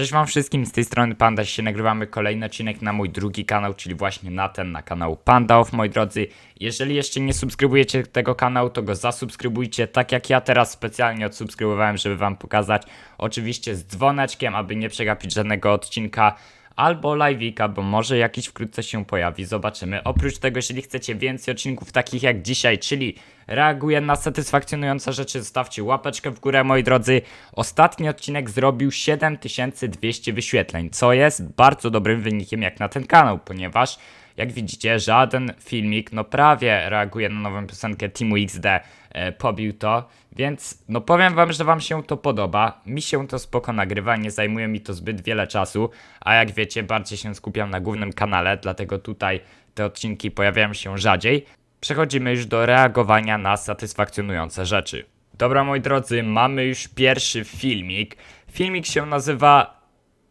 Cześć wam wszystkim, z tej strony Panda, dzisiaj nagrywamy kolejny odcinek na mój drugi kanał, czyli właśnie na ten, na kanał Panda Off, moi drodzy. Jeżeli jeszcze nie subskrybujecie tego kanału, to go zasubskrybujcie, tak jak ja teraz specjalnie odsubskrybowałem, żeby wam pokazać. Oczywiście z dzwoneczkiem, aby nie przegapić żadnego odcinka albo live'ika, bo może jakiś wkrótce się pojawi, zobaczymy. Oprócz tego, jeżeli chcecie więcej odcinków takich jak dzisiaj, czyli reaguję na satysfakcjonujące rzeczy, zostawcie łapeczkę w górę, moi drodzy. Ostatni odcinek zrobił 7200 wyświetleń, co jest bardzo dobrym wynikiem jak na ten kanał, ponieważ jak widzicie, żaden filmik, no prawie reaguje na nową piosenkę Teamu XD, e, pobił to, więc no powiem wam, że wam się to podoba, mi się to spoko nagrywa, nie zajmuje mi to zbyt wiele czasu, a jak wiecie, bardziej się skupiam na głównym kanale, dlatego tutaj te odcinki pojawiają się rzadziej. Przechodzimy już do reagowania na satysfakcjonujące rzeczy. Dobra, moi drodzy, mamy już pierwszy filmik. Filmik się nazywa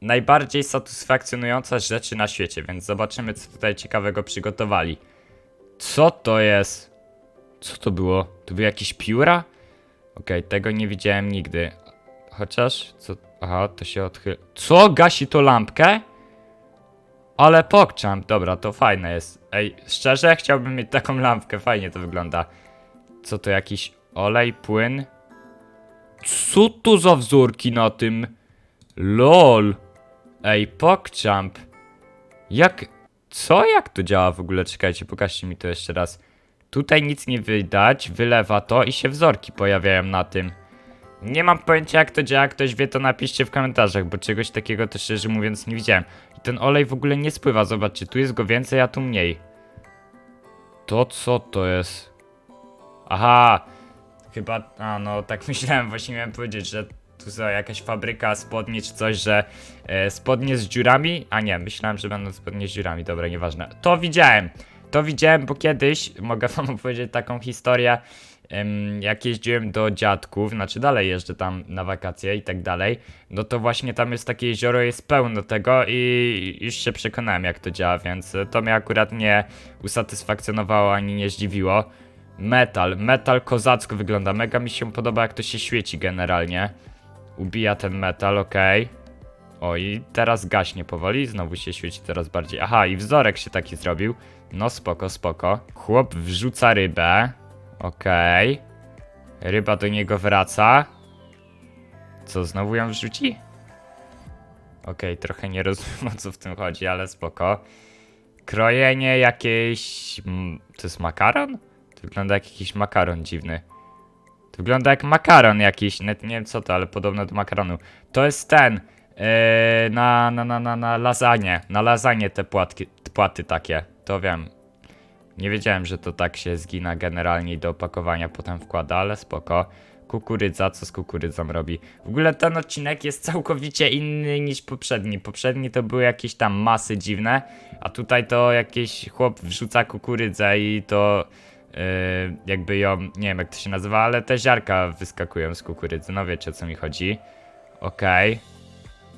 najbardziej satysfakcjonujące rzeczy na świecie, więc zobaczymy, co tutaj ciekawego przygotowali. Co to jest? Co to było? To były jakieś pióra? Okej, tego nie widziałem nigdy. Chociaż, co? Aha, to się odchyla. Co? Gasi to lampkę? Ale pokczam, dobra, to fajne jest. Ej, szczerze, chciałbym mieć taką lampkę, fajnie to wygląda. Co to, jakiś olej, płyn? Co tu za wzórki na tym? LOL. Ej, PogChamp. Jak... Co? Jak to działa w ogóle? Czekajcie, pokażcie mi to jeszcze raz. Tutaj nic nie widać, wylewa to i się wzorki pojawiają na tym. Nie mam pojęcia jak to działa, ktoś wie to napiszcie w komentarzach, bo czegoś takiego też szczerze mówiąc nie widziałem. I ten olej w ogóle nie spływa, zobaczcie, tu jest go więcej, a tu mniej. To co to jest? Aha, chyba, a no tak myślałem, właśnie miałem powiedzieć, że tu za jakaś fabryka spodni czy coś, że e, spodnie z dziurami, a nie, myślałem, że będą spodnie z dziurami, dobra, nieważne. To widziałem, to widziałem, bo kiedyś, mogę wam opowiedzieć taką historię, em, jak jeździłem do dziadków, znaczy dalej jeżdżę tam na wakacje i tak dalej, no to właśnie tam jest takie jezioro, jest pełno tego i już się przekonałem jak to działa, więc to mnie akurat nie usatysfakcjonowało ani nie zdziwiło. Metal, metal kozacko wygląda, mega mi się podoba jak to się świeci generalnie. Ubija ten metal, okej. O i teraz gaśnie powoli, znowu się świeci coraz bardziej. Aha, i wzorek się taki zrobił. No spoko, spoko. Chłop wrzuca rybę. Okej. Ryba do niego wraca. Co, znowu ją wrzuci? Okej, trochę nie rozumiem o co w tym chodzi, ale spoko. Krojenie jakieś... mm, To jest makaron? To wygląda jak jakiś makaron dziwny. Wygląda jak makaron jakiś, nie wiem co to, ale podobno do makaronu. To jest ten, yy, na, na, na, na, na lasagne, na lasagne te płatki, płaty takie, to wiem. Nie wiedziałem, że to tak się zgina generalnie i do opakowania potem wkłada, ale spoko. Kukurydza, co z kukurydzą robi? W ogóle ten odcinek jest całkowicie inny niż poprzedni. Poprzedni to były jakieś tam masy dziwne, a tutaj to jakiś chłop wrzuca kukurydzę i to jakby ją, nie wiem jak to się nazywa, ale te ziarka wyskakują z kukurydzy. No wiecie o co mi chodzi. Okej.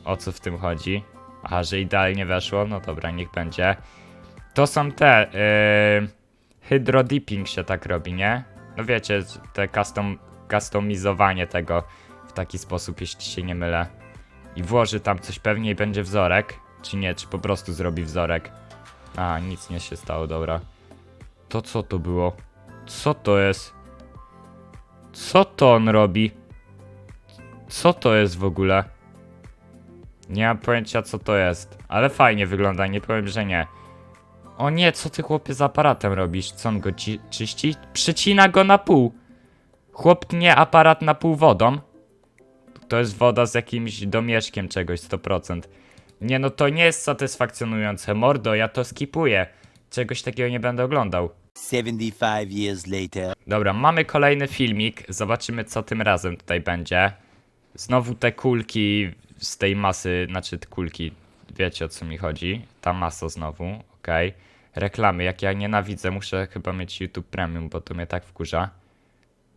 O co w tym chodzi? Aha, że idealnie weszło? No dobra, niech będzie. To są te. Yy, hydrodipping się tak robi, nie? No wiecie, te custom, customizowanie tego w taki sposób, jeśli się nie mylę. I włoży tam coś pewnie i będzie wzorek. Czy nie, czy po prostu zrobi wzorek. A, nic nie się stało, dobra. To co to było? Co to jest? Co to on robi? Co to jest w ogóle? Nie mam pojęcia co to jest, ale fajnie wygląda, nie powiem, że nie. O nie, co ty chłopie z aparatem robisz? Co on go ci czyści? Przycina go na pół. Chłop tnie aparat na pół wodą. To jest woda z jakimś domieszkiem czegoś 100%. Nie no, to nie jest satysfakcjonujące. Mordo, ja to skipuję. Czegoś takiego nie będę oglądał. 75 years later. Dobra, mamy kolejny filmik. Zobaczymy, co tym razem tutaj będzie. Znowu te kulki z tej masy, znaczy te kulki, wiecie o co mi chodzi. Ta masa znowu, okej. Reklamy, jak ja nienawidzę, muszę chyba mieć YouTube Premium, bo to mnie tak wkurza.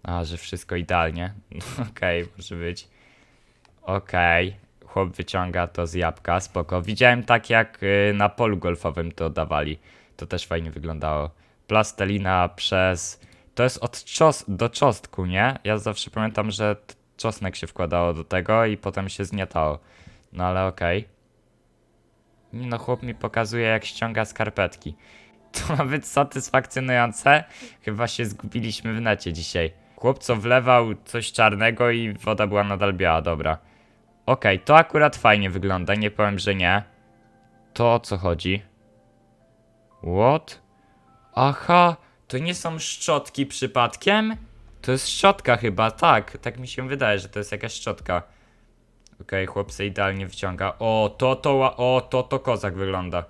A, że wszystko idealnie. Okej, może być. Okej. Chłop wyciąga to z jabłka, spoko. Widziałem tak jak y, na polu golfowym to dawali. To też fajnie wyglądało. Plastelina przez... To jest od czos do czosnku, nie? Ja zawsze pamiętam, że czosnek się wkładało do tego i potem się zgniatało. No ale okej. Nie no, chłop mi pokazuje jak ściąga skarpetki. To ma być satysfakcjonujące? Chyba się zgubiliśmy w necie dzisiaj. Chłopco wlewał coś czarnego i woda była nadal biała, dobra. Okej, to akurat fajnie wygląda, nie powiem, że nie. To o co chodzi? What? Aha, to nie są szczotki przypadkiem? To jest szczotka chyba, tak. Tak mi się wydaje, że to jest jakaś szczotka. Okej, chłopcy idealnie wciąga. O, to to, o, to to kozak wygląda.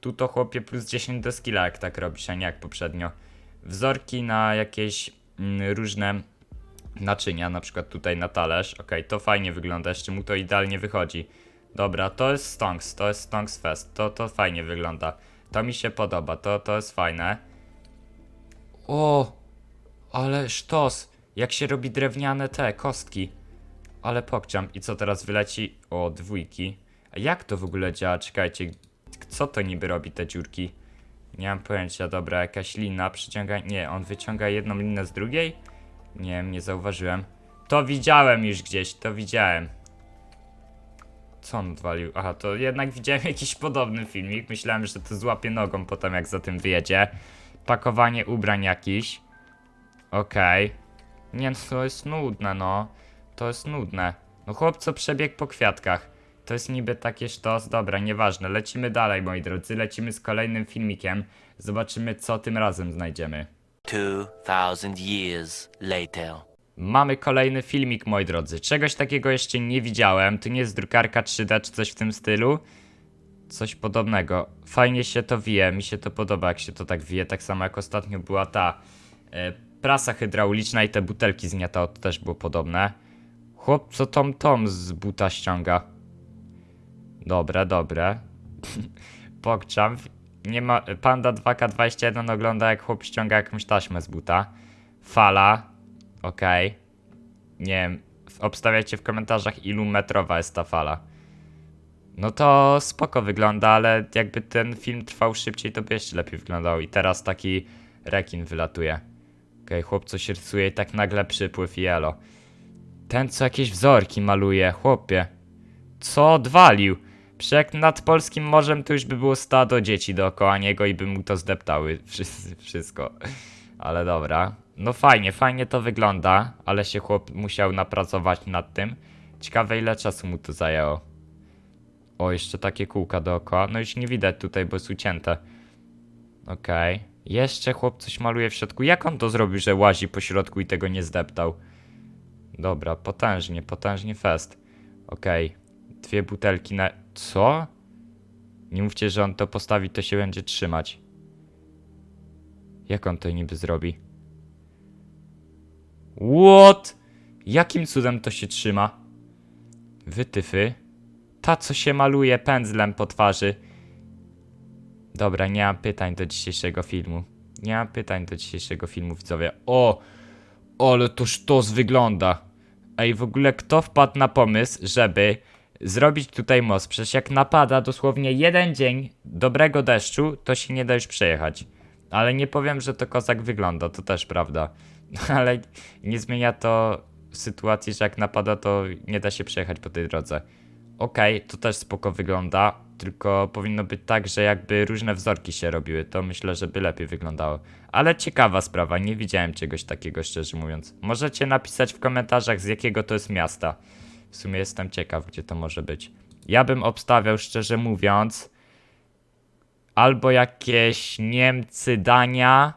Tu to chłopie plus 10 do skilla, jak tak robisz, a nie jak poprzednio. Wzorki na jakieś mm, różne naczynia, na przykład tutaj na talerz. Okej, to fajnie wygląda, jeszcze mu to idealnie wychodzi. Dobra, to jest Stonks, to jest Stonks Fest, to, to fajnie wygląda. To mi się podoba, to, to jest fajne. O, ale sztos, jak się robi drewniane te kostki. Ale pokczam. I co teraz wyleci? O, dwójki. A jak to w ogóle działa? Czekajcie, co to niby robi te dziurki? Nie mam pojęcia, dobra, jakaś lina przyciąga. Nie, on wyciąga jedną linę z drugiej? Nie wiem, nie zauważyłem. To widziałem już gdzieś, to widziałem. Co on odwalił? Aha, to jednak widziałem jakiś podobny filmik. Myślałem, że to złapie nogą potem, jak za tym wyjedzie. Pakowanie ubrań jakiś. Okej. Nie, no to jest nudne, no. To jest nudne. No chłopco przebiegł po kwiatkach. To jest niby takie sztos. Dobra, nieważne. Lecimy dalej, moi drodzy. Lecimy z kolejnym filmikiem. Zobaczymy, co tym razem znajdziemy. 2000 years later. Mamy kolejny filmik, moi drodzy. Czegoś takiego jeszcze nie widziałem. To nie jest drukarka 3D czy coś w tym stylu. Coś podobnego. Fajnie się to wije, mi się to podoba, jak się to tak wije. Tak samo jak ostatnio była ta e, prasa hydrauliczna i te butelki zgniatało, to też było podobne. Chłop, co tom tom z buta ściąga. Dobre, dobre. Pokczam. Nie ma. Panda 2K21 ogląda jak chłop ściąga jakąś taśmę z buta. Fala. Okej. Nie wiem. Obstawiajcie w komentarzach, ilu metrowa jest ta fala. No to spoko wygląda, ale jakby ten film trwał szybciej, to by jeszcze lepiej wyglądał. I teraz taki rekin wylatuje. Okej, chłopco się rysuje i tak nagle przypływ i elo. Ten co jakieś wzorki maluje, chłopie. Co odwalił? Przecież nad polskim morzem to już by było stado dzieci dookoła niego i by mu to zdeptały. Wszystko. Ale dobra. No fajnie, fajnie to wygląda, ale się chłop musiał napracować nad tym. Ciekawe ile czasu mu to zajęło. O, jeszcze takie kółka dookoła. No już nie widać tutaj, bo jest ucięte. Okej. Jeszcze chłop coś maluje w środku. Jak on to zrobił, że łazi po środku i tego nie zdeptał? Dobra, potężnie, potężnie fest. Okej. Dwie butelki na... Co? Nie mówcie, że on to postawi, to się będzie trzymać. Jak on to niby zrobi? What? Jakim cudem to się trzyma? Wytyfy. Ta, co się maluje pędzlem po twarzy. Dobra, nie mam pytań do dzisiejszego filmu. Nie mam pytań do dzisiejszego filmu, widzowie. O! Ale to sztos wygląda. Ej, w ogóle kto wpadł na pomysł, żeby zrobić tutaj most? Przecież jak napada dosłownie jeden dzień dobrego deszczu, to się nie da już przejechać. Ale nie powiem, że to kozak wygląda, to też prawda. Ale nie zmienia to sytuacji, że jak napada, to nie da się przejechać po tej drodze. Okej, to też spoko wygląda, tylko powinno być tak, że jakby różne wzorki się robiły, to myślę, że by lepiej wyglądało. Ale ciekawa sprawa, nie widziałem czegoś takiego, szczerze mówiąc. Możecie napisać w komentarzach, z jakiego to jest miasta. W sumie jestem ciekaw, gdzie to może być. Ja bym obstawiał, szczerze mówiąc, albo jakieś Niemcy, Dania,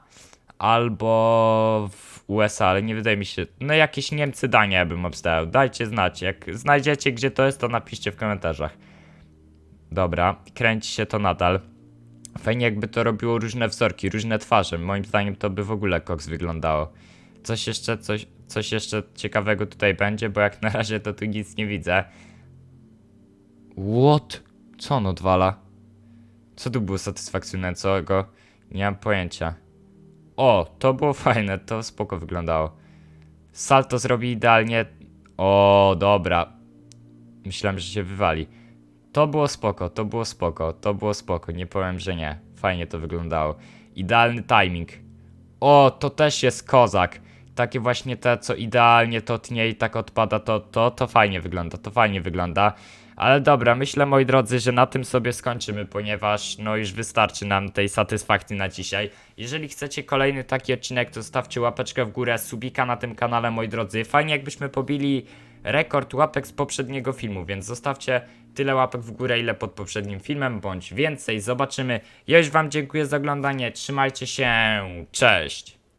albo USA, ale nie wydaje mi się. No jakieś Niemcy, Dania bym obstawiał. Dajcie znać. Jak znajdziecie, gdzie to jest, to napiszcie w komentarzach. Dobra, kręci się to nadal. Fajnie jakby to robiło różne wzorki, różne twarze. Moim zdaniem to by w ogóle koks wyglądało. Coś jeszcze, coś, coś jeszcze ciekawego tutaj będzie, bo jak na razie to tu nic nie widzę. What? Co on odwala? Co tu było satysfakcjonującego? Nie mam pojęcia. O, to było fajne, to spoko wyglądało. Salto zrobi idealnie. O, dobra. Myślałem, że się wywali. To było spoko, to było spoko, to było spoko, nie powiem, że nie. Fajnie to wyglądało. Idealny timing. O, to też jest kozak. Takie właśnie te, co idealnie to tnie i tak odpada, to, to, to fajnie wygląda, to fajnie wygląda. Ale dobra, myślę moi drodzy, że na tym sobie skończymy, ponieważ no już wystarczy nam tej satysfakcji na dzisiaj. Jeżeli chcecie kolejny taki odcinek, to stawcie łapeczkę w górę, subika na tym kanale moi drodzy. Fajnie jakbyśmy pobili rekord łapek z poprzedniego filmu, więc zostawcie tyle łapek w górę, ile pod poprzednim filmem, bądź więcej. Zobaczymy. Ja już wam dziękuję za oglądanie, trzymajcie się, cześć!